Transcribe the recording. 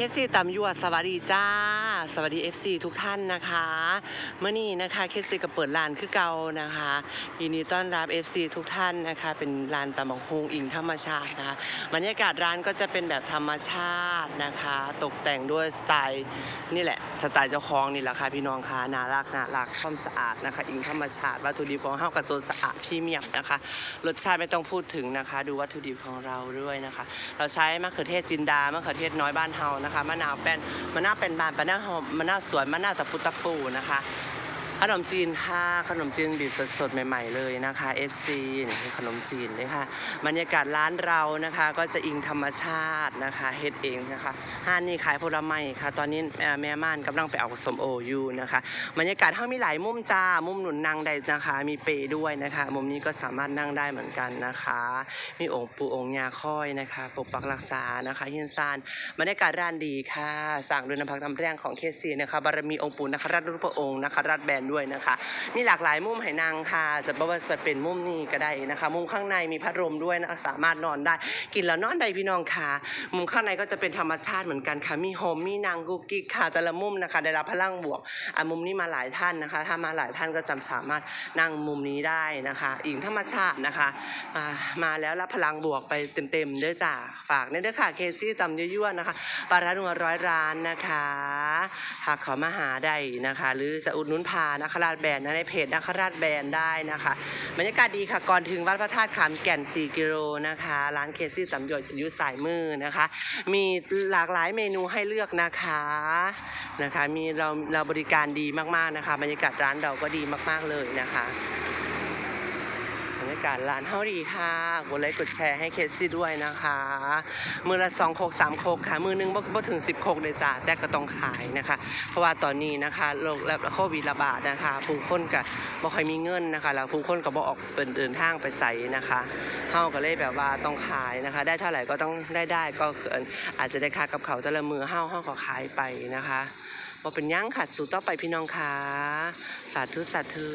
คซี่ตำยั่วสวัสดีจ้า สวัสดี FC ทุกท่านนะคะเมื่อนี้นะคะเคซี่ก็เปิดร้านคือเก่านะคะยินดีต้อนรับ FC ทุกท่านนะคะเป็นร้านตำบักฮงอิงธรรมชาตินะคะบรรยากาศร้านก็จะเป็นแบบธรรมชาตินะคะ ตกแต่งด้วยสไตล์นี่แหละสไตล์เจ้าของนี่แหละค่ะพี่น้องค่ะน่ารักน่ารักความสะอาดนะคะ อิงธรรมชาติวัตถุดิบของเฮากับโซนสะอาดพรีเมียมนะคะรสชาติไม่ต้องพูดถึงนะคะ ดูวัตถุดิบของเราด้วยนะคะ เราใช้มะเขือเทศจินดามะเขือเทศน้อยบ้านเฮานะคะมะนาวแป้นมะนาวเป็นบานมะนาวหอมมะนาวสวนมะนาวตะพุตะปูนะคะ ขนมจีนค่ะขนมจีนบีบสดๆใหม่ ๆ เลยนะคะ FC นี่คือขนมจีนเลยค่ะบรรยากาศร้านเรานะคะก็จะอิงธรรมชาตินะคะเฮ็ดเองนะคะห้านนี้ขายผลไม้ค่ะ ตอนนี้แม่ม่านกำลังไปเอาสมโออยู่นะคะบรรยากาศเฮามีหลายมุมจ้ามุมหนุนนั่งได้นะคะ มีเปรด้วยนะคะ มุมนี้ก็สามารถนั่งได้เหมือนกันนะคะ มีองค์ปู่องค์ยาค่อยนะคะปกปักรักษานะคะยินซานบรรยากาศร้านดีค่ะสั่งด้วยน้ำพักน้ำแรงของเคซีนะคะบารมีองค์ปู่นะคะรัตรูปองค์นะคะรัตแบนด้วยนะคะ มีหลากหลายมุมให้นางค่ะ จะบอกว่าจะเป็นมุมนี้ก็ได้นะคะ มุมข้างในมีพัดลมด้วยนะคะสามารถนอนได้ กินแล้วนอนได้พี่น้องค่ะ มุมข้างในก็จะเป็นธรรมชาติเหมือนกันค่ะ มีโฮมมีนางกุกกิกค่ะแต่ละมุมนะคะ ได้รับพลังบวกอะมุมนี้มาหลายท่านนะคะ ถ้ามาหลายท่านก็จะสามารถนั่งมุมนี้ได้นะคะอิงธรรมชาตินะคะมามาแล้วรับพลังบวกไปเต็มๆด้อจ้าฝากเนี่ยเด้อค่ะเคซี่ตำยั่วๆนะคะปลาร้านัวร้อยร้านนะคะ หากขอมาหาได้นะคะ หรือจะอุดหนุนพานนคราชแบรนด์นะในเพจนคราชแบรนด์ได้นะคะบรรยากาศดีค่ะก่อนถึงวัดพระธาตุขามแก่น 4 กิโลนะคะ ร้านเคซี่ตำยั่วอยู่สายมือนะคะ มีหลากหลายเมนูให้เลือกนะคะนะคะมีเราเราบริการดีมากๆนะคะ บรรยากาศร้านเราก็ดีมากๆเลยนะคะ บรรยากาศร้านเฮาดีค่ะกดไลค์กดแชร์ให้เคสซี่ด้วยนะคะ มือละสองโคกสามโคกค่ะ มือหนึงบ่บ่ถึงสิบโคกเลยจ้าแต่ก็ต้องขายนะคะ เพราะว่าตอนนี้นะคะโรคและโควิดระบาดนะคะผู้คนก็บ่ค่อยมีเงินนะคะแล้วผู้คนก็บ่ออกเป็นเดินทางไปใส่นะคะเฮาก็เลยแบบว่าต้องขายนะคะ ได้เท่าไหร่ก็ต้องได้ได้ก็อาจจะได้ค่ากับเขาแต่ละมือเฮาเฮาก็ขายไปนะคะบ่เป็นยั่งค่ะ สู่ต่อไปพี่น้องค่ะ สาธุสาธุ